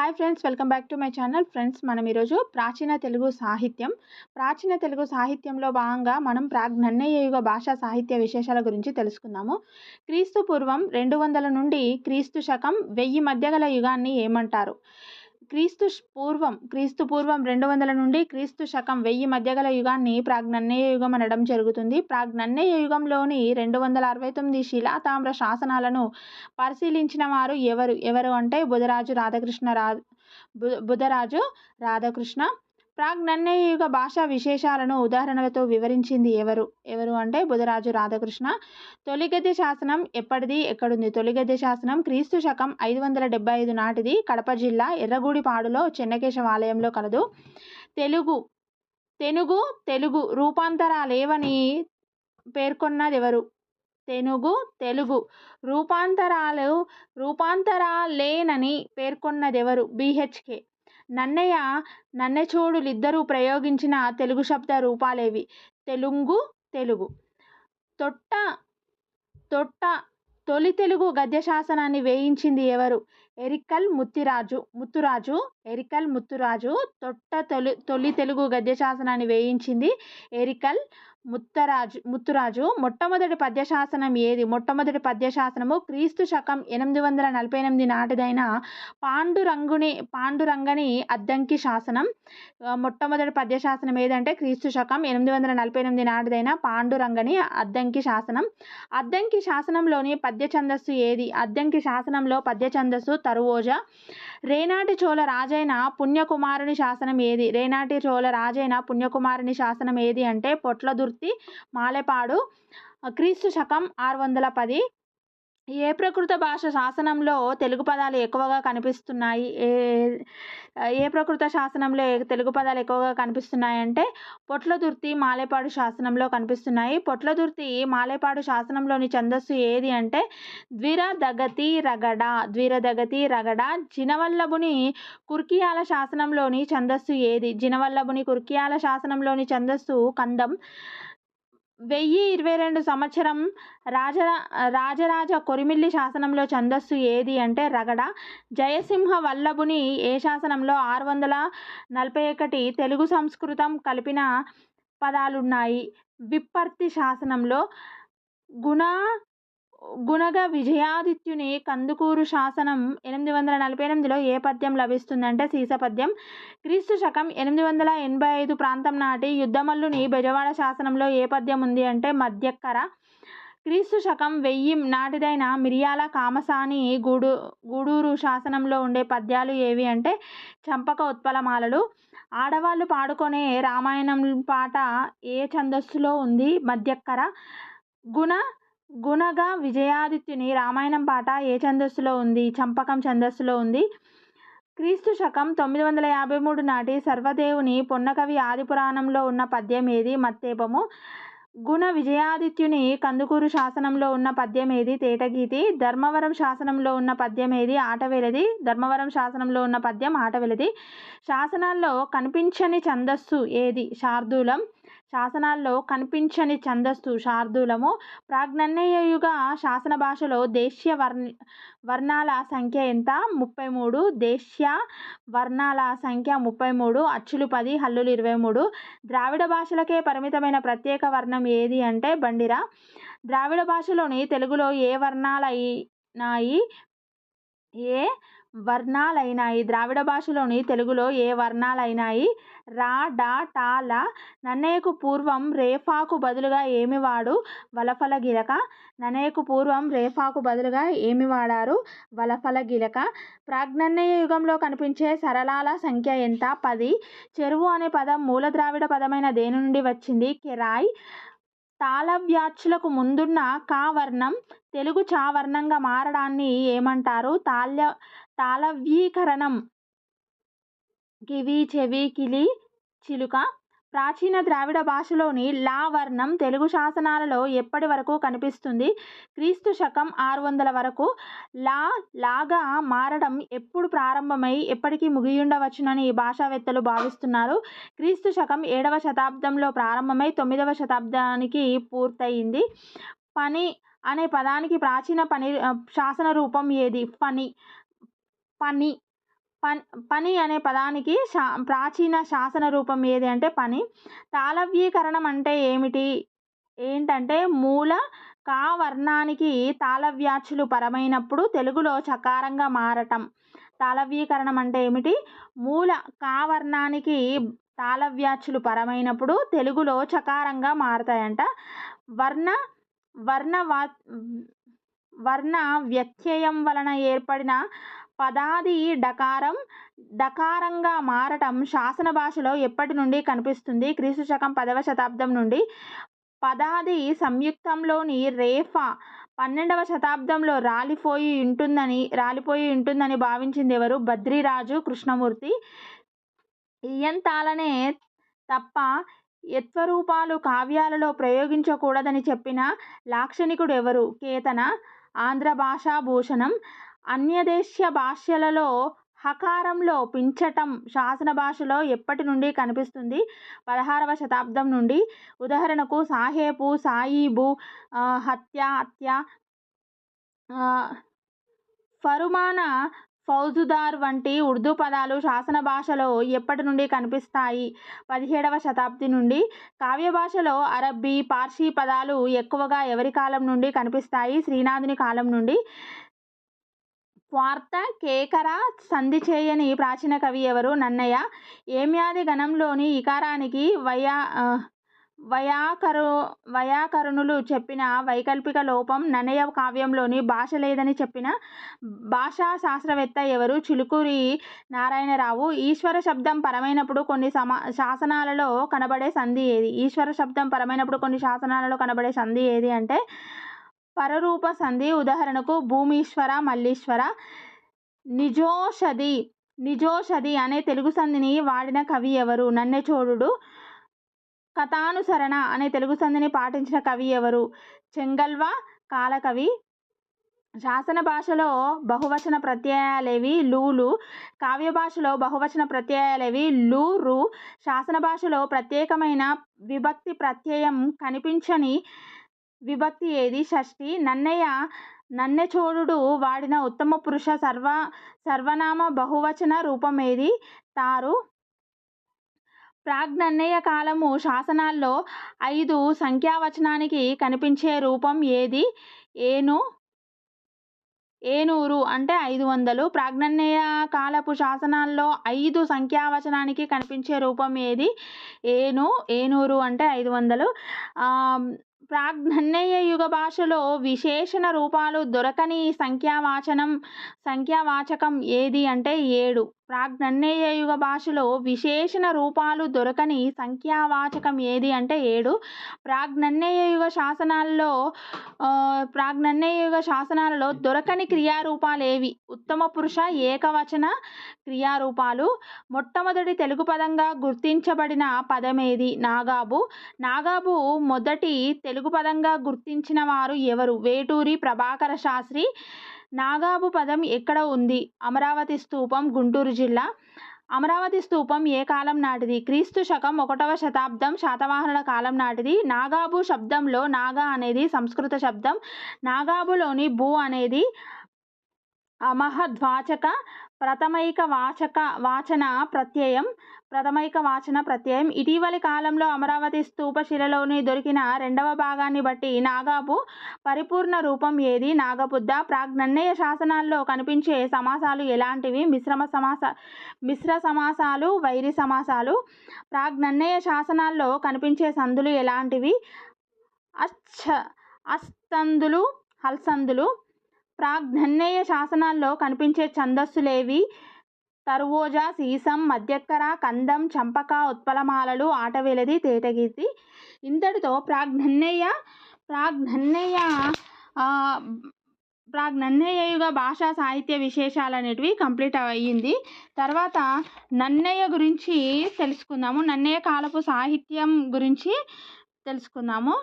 Hi friends welcome back to my channel friends మనం ఈరోజు ప్రాచీన తెలుగు సాహిత్యం. ప్రాచీన తెలుగు సాహిత్యంలో భాగంగా మనం ప్రాగ్నన్నయ యుగ భాషా సాహిత్య విశేషాల గురించి తెలుసుకుందాము. క్రీస్తు పూర్వం రెండు వందల నుండి క్రీస్తు శకం వెయ్యి మధ్య గల యుగాన్ని ఏమంటారు? క్రీస్తు పూర్వం క్రీస్తు పూర్వం రెండు వందల నుండి క్రీస్తు శకం వెయ్యి మధ్య గల యుగాన్ని ప్రాజ్ఞన్నేయ యుగం అనడం జరుగుతుంది. ప్రాజ్ఞన్నేయ యుగంలోని రెండు వందల అరవై తొమ్మిది శిలాతామ్ర శాసనాలను పరిశీలించిన వారు ఎవరు? ఎవరు అంటే బుధరాజు రాధాకృష్ణ రా బు- బుధరాజు రాధాకృష్ణ. ప్రాగ్నన్నయుగ భాషా విశేషాలను ఉదాహరణలతో వివరించింది ఎవరు? ఎవరు అంటే బుధరాజు రాధాకృష్ణ. తొలిగద్య శాసనం ఎప్పటిది? ఎక్కడుంది? తొలిగద్య శాసనం క్రీస్తు శకం ఐదు వందల డెబ్బై ఐదు నాటిది. కడప జిల్లా ఎర్రగూడిపాడులో చెన్నకేశవ ఆలయంలో కలదు. తెలుగు తెనుగు తెలుగు రూపాంతరాలేవని పేర్కొన్నదెవరు? తెనుగు తెలుగు రూపాంతరాలు రూపాంతరాలేనని పేర్కొన్నదెవరు? బిహెచ్కే నన్నయ్య నన్నెచోడులిద్దరూ ప్రయోగించిన తెలుగు శబ్ద రూపాలేవి. తెలుగు తెలుగు. తొట్ట తొట్ట తొలి తెలుగు గద్య శాసనాన్ని వేయించింది ఎవరు? ఎరికల్ ముత్తిరాజు. ముత్తురాజు ఎరికల్ ముత్తురాజు తొట్ట తొలి తొలి తెలుగు గద్య శాసనాన్ని వేయించింది ఎరికల్ ముత్తరాజు ముత్తురాజు మొట్టమొదటి పద్య శాసనం ఏది? మొట్టమొదటి పద్య శాసనము క్రీస్తు శకం ఎనిమిది వందల నలభై ఎనిమిది నాటిదైన పాండురంగుని పాండురంగని అద్దంకి శాసనం. మొట్టమొదటి పద్య శాసనం ఏదంటే క్రీస్తు శకం ఎనిమిది వందల నలభై ఎనిమిది నాటిదైన పాండురంగని అద్దంకి శాసనం. అద్దంకి శాసనంలోని పద్య ఛందస్సు ఏది? అద్దంకి శాసనంలో పద్య ఛందస్సు తరువోజ. రేనాటి చోళ రాజైన పుణ్యకుమారుని శాసనం ఏది? రేనాటి చోళ రాజైన పుణ్యకుమారుని శాసనం ఏది అంటే పొట్లదుర్తి మాలెపాడు క్రీస్తు శకం ఆరు వందల పది ఏ ప్రకృత భాష శాసనంలో తెలుగు పదాలు ఎక్కువగా కనిపిస్తున్నాయి? ఏ ఏ ప్రకృత శాసనంలో తెలుగు పదాలు ఎక్కువగా కనిపిస్తున్నాయి అంటే పొట్లదుర్తి మాలేపాడు శాసనంలో కనిపిస్తున్నాయి. పొట్లదుర్తి మాలేపాడు శాసనంలోని ఛందస్సు ఏది అంటే ద్విరదగతి రగడ. ద్విరదగతి రగడ. జినవల్లభుని కుర్కియాల శాసనంలోని ఛందస్సు ఏది? జినవల్లభుని కుర్కియాల శాసనంలోని ఛందస్సు కందం. వెయ్యి ఇరవై రెండు సంవత్సరం రాజరా రాజరాజ కొరిమిల్లి శాసనంలో ఛందస్సు ఏది అంటే రగడ. జయసింహ వల్లభుని ఏ శాసనంలో ఆరు వందల నలభై ఒకటి తెలుగు సంస్కృతం కలిపిన పదాలున్నాయి. విప్పర్తి శాసనంలో గుణ గుణగ విజయాదిత్యుని కందుకూరు శాసనం ఎనిమిది వందల నలభై ఎనిమిదిలో ఏ పద్యం లభిస్తుందంటే సీస పద్యం. క్రీస్తు శకం ఎనిమిది వందల ఎనభై ఐదు ప్రాంతం నాటి యుద్ధమల్లుని బెజవాడ శాసనంలో ఏ పద్యం ఉంది అంటే మధ్యక్కర. క్రీస్తు శకం వెయ్యి నాటిదైన మిరియాల కామసాని గూడు గూడూరు శాసనంలో ఉండే పద్యాలు ఏవి అంటే చంపక ఉత్పలమాలలు. ఆడవాళ్ళు పాడుకునే రామాయణం పాట ఏ ఛందస్సులో ఉంది? మధ్యక్కర. గుణ గుణగా విజయాదిత్యుని రామాయణం పాట ఏ ఛందస్సులో ఉంది? చంపకం ఛందస్సులో ఉంది. క్రీస్తు శకం తొమ్మిది వందల యాభై మూడు నాటి సర్వదేవుని పొన్నకవి ఆదిపురాణంలో ఉన్న పద్యం ఏది? మత్తేపము. గుణ విజయాదిత్యుని కందుకూరు శాసనంలో ఉన్న పద్యం ఏది? తేటగీతి. ధర్మవరం శాసనంలో ఉన్న పద్యం ఏది? ఆటవెలది. ధర్మవరం శాసనంలో ఉన్న పద్యం ఆటవెలది. శాసనాల్లో కనిపించని ఛందస్సు ఏది? శార్దూలం. శాసనాల్లో కనిపించని ఛందస్సు శార్దూలము ప్రాగ్నన్నయ యుగ శాసన భాషలో దేశ్య వర్ణ వర్ణాల సంఖ్య ఎంత? ముప్పై మూడు దేశ్య వర్ణాల సంఖ్య ముప్పై మూడు అచ్చులు పది హల్లులు ఇరవై మూడు ద్రావిడ భాషలకే పరిమితమైన ప్రత్యేక వర్ణం ఏది అంటే బండిరా. ద్రావిడ భాషలోని తెలుగులో ఏ వర్ణాలైనాయి ఏ వర్ణాలైనాయి. ద్రావిడ భాషలోని తెలుగులో ఏ వర్ణాలైనాయి? రా డా టా ల. నన్నయ్యకు పూర్వం రేఫాకు బదులుగా ఏమి వాడు? వలఫల గిలక. నన్నయ్యకు పూర్వం రేఫాకు బదులుగా ఏమి వాడారు? వలఫల గిలక. ప్రాగ్నన్నయ యుగంలో కనిపించే సరళాల సంఖ్య ఎంత? పది. చెరువు అనే పదం మూల ద్రావిడ పదమైన దేని నుండి వచ్చింది. కెరాయ్. తాళవ్యాచులకు ముందున్న కా వర్ణం తెలుగు చా వర్ణంగా మారడాన్ని ఏమంటారు? తాళ్య తాళవీకరణం కివి చెవి కిలి చిలుక. ప్రాచీన ద్రావిడ భాషలోని లా వర్ణం తెలుగు శాసనాలలో ఎప్పటి వరకు కనిపిస్తుంది? క్రీస్తు శకం ఆరు వందల వరకు లా లాగా మారడం ఎప్పుడు ప్రారంభమై ఎప్పటికీ ముగియుండవచ్చునని భాషావేత్తలు భావిస్తున్నారు. క్రీస్తు శకం ఏడవ శతాబ్దంలో ప్రారంభమై తొమ్మిదవ శతాబ్దానికి పూర్తయింది. పని అనే పదానికి ప్రాచీన పని శాసన రూపం ఏది? పని పని. పని పని అనే పదానికి శా ప్రాచీన శాసన రూపం ఏది అంటే పని. తాళవ్యీకరణం అంటే ఏమిటి? ఏంటంటే మూల కా వర్ణానికి తాళవ్యాచులు పరమైనప్పుడు తెలుగులో చకారంగా మారటం. తాళవ్యీకరణం అంటే ఏమిటి? మూల కా వర్ణానికి తాళవ్యాచులు పరమైనప్పుడు తెలుగులో చకారంగా మారతాయంట. వర్ణ వర్ణ వా వర్ణ వ్యత్యయం వలన ఏర్పడిన పదాది డకారం డకారంగా మారటం శాసన భాషలో ఎప్పటి నుండి కనిపిస్తుంది? క్రీస్తు శకం పదవ శతాబ్దం నుండి. పదాది సంయుక్తంలోని రేఫా పన్నెండవ శతాబ్దంలో రాలిపోయి ఉంటుందని రాలిపోయి ఉంటుందని భావించింది ఎవరు? బద్రీరాజు కృష్ణమూర్తి. ఇయంతాలనే తప్ప యత్వరూపాలు కావ్యాలలో ప్రయోగించకూడదని చెప్పిన లాక్షణికుడు ఎవరు? కేతన ఆంధ్ర భాషా భూషణం అన్యదేశ్య భాషలలో హకారంలో పెంచటం శాసన భాషలో ఎప్పటి నుండి కనిపిస్తుంది? పదహారవ శతాబ్దం నుండి. ఉదాహరణకు సాహేబు సాయిబు హత్య హత్య ఫరుమాన ఫౌజుదార్ వంటి ఉర్దూ పదాలు శాసన భాషలో ఎప్పటి నుండి కనిపిస్తాయి? పదిహేడవ శతాబ్ది నుండి. కావ్య భాషలో అరబ్బీ పార్సీ పదాలు ఎక్కువగా ఎవరి కాలం నుండి కనిపిస్తాయి? శ్రీనాథుని కాలం నుండి. స్వార్థ కేకర సంధి చేయని ప్రాచీన కవి ఎవరు? నన్నయ్య. ఏమ్యాది గణంలోని ఇకారానికి వయా వయాకరు వయాకరుణులు చెప్పిన వైకల్పిక లోపం నన్నయ్య కావ్యంలోని భాష లేదని చెప్పిన భాషా శాస్త్రవేత్త ఎవరు? చిలుకూరి నారాయణరావు. ఈశ్వర శబ్దం పరమైనప్పుడు కొన్ని సమా శాసనాలలో కనబడే సంధి ఏది? ఈశ్వర శబ్దం పరమైనప్పుడు కొన్ని శాసనాలలో కనబడే సంధి ఏది అంటే పరరూప సంధి ఉదాహరణకు భూమీశ్వర మల్లీశ్వర నిజోషధి నిజోషధి అనే తెలుగు సంధిని వాడిన కవి ఎవరు? నన్నెచోడుడు కథానుసరణ అనే తెలుగు సంధిని పాటించిన కవి ఎవరు? చెంగల్వ కాలకవి. శాసన భాషలో బహువచన ప్రత్యయాలేవి లూలు కావ్య భాషలో బహువచన ప్రత్యయాలేవి లూరు. శాసన భాషలో ప్రత్యేకమైన విభక్తి ప్రత్యయం కనిపించని విభక్తి ఏది? షష్ఠి. నన్నయ్య నన్నెచోడుడు వాడిన ఉత్తమ పురుష సర్వ సర్వనామ బహువచన రూపం ఏది? తారు. ప్రాగ్నన్నయ్య కాలము శాసనాల్లో ఐదు సంఖ్యావచనానికి కనిపించే రూపం ఏది? ఏను ఏనూరు అంటే ఐదు వందలు. ప్రాజ్ఞన్నేయ కాలపు శాసనాల్లో ఐదు సంఖ్యావచనానికి కనిపించే రూపం ఏది? ఏను ఏనూరు అంటే ఐదు వందలు. ప్రాగ్నన్నయ్య యుగ భాషలో విశేషణ రూపాలు దొరకని సంఖ్యావాచనం సంఖ్యావాచకం ఏది అంటే ఏడు. ప్రాగ్నన్నయ్య యుగ భాషలో విశేషణ రూపాలు దొరకని సంఖ్యావాచకం ఏది అంటే ఏడు. ప్రాగ్నన్నయ్య యుగ శాసనాల్లో ప్రాగ్నన్నయ్య యుగ శాసనాలలో దొరకని క్రియారూపాలు ఏవి? ఉత్తమ పురుష ఏకవచన క్రియారూపాలు. మొట్టమొదటి తెలుగు పదంగా గుర్తించబడిన పదమేది? నాగాబు. నాగాబు మొదటి తెలుగు పదంగా గుర్తించిన వారు ఎవరు? వేటూరి ప్రభాకర శాస్త్రి నాగాబు పదం ఎక్కడ ఉంది? అమరావతి స్తూపం గుంటూరు జిల్లా. అమరావతి స్తూపం ఏ కాలం నాటిది? క్రీస్తు శకం ఒకటవ శతాబ్దం శాతవాహనుల కాలం నాటిది. నాగాబు శబ్దంలో నాగా అనేది సంస్కృత శబ్దం. నాగాబులోని భూ అనేది అమహద్వాచక ప్రథమైక వాచక వాచన ప్రత్యయం ప్రథమైక వాచన ప్రత్యయం. ఇటీవలి కాలంలో అమరావతి స్తూపశిలలోని దొరికిన రెండవ భాగాన్ని బట్టి నాగాపు పరిపూర్ణ రూపం ఏది? నాగబుద్ధ ప్రాగ్నన్నయ శాసనాల్లో కనిపించే సమాసాలు ఎలాంటివి? మిశ్రమ సమాస మిశ్ర సమాసాలు వైరి సమాసాలు. ప్రాగ్నన్నయ్య శాసనాల్లో కనిపించే సందులు ఎలాంటివి? అచ్చ అస్తందులు హల్సందులు. ప్రాగ్నన్నయ్య శాసనాల్లో కనిపించే ఛందస్సులేవి తర్వోజ సీసం మధ్యక్కర కందం చంపక ఉత్పలమాలలు ఆటవేలది తేటగీతి. ఇంతటితో ప్రాగ్నన్నయ్య ప్రాగ్నన్నయ్య ప్రాగ్నన్నయ్యయుగ భాషా సాహిత్య విశేషాలు అనేటివి కంప్లీట్ అయ్యింది. తర్వాత నన్నయ్య గురించి తెలుసుకుందాము. నన్నయ్య కాలపు సాహిత్యం గురించి తెలుసుకుందాము.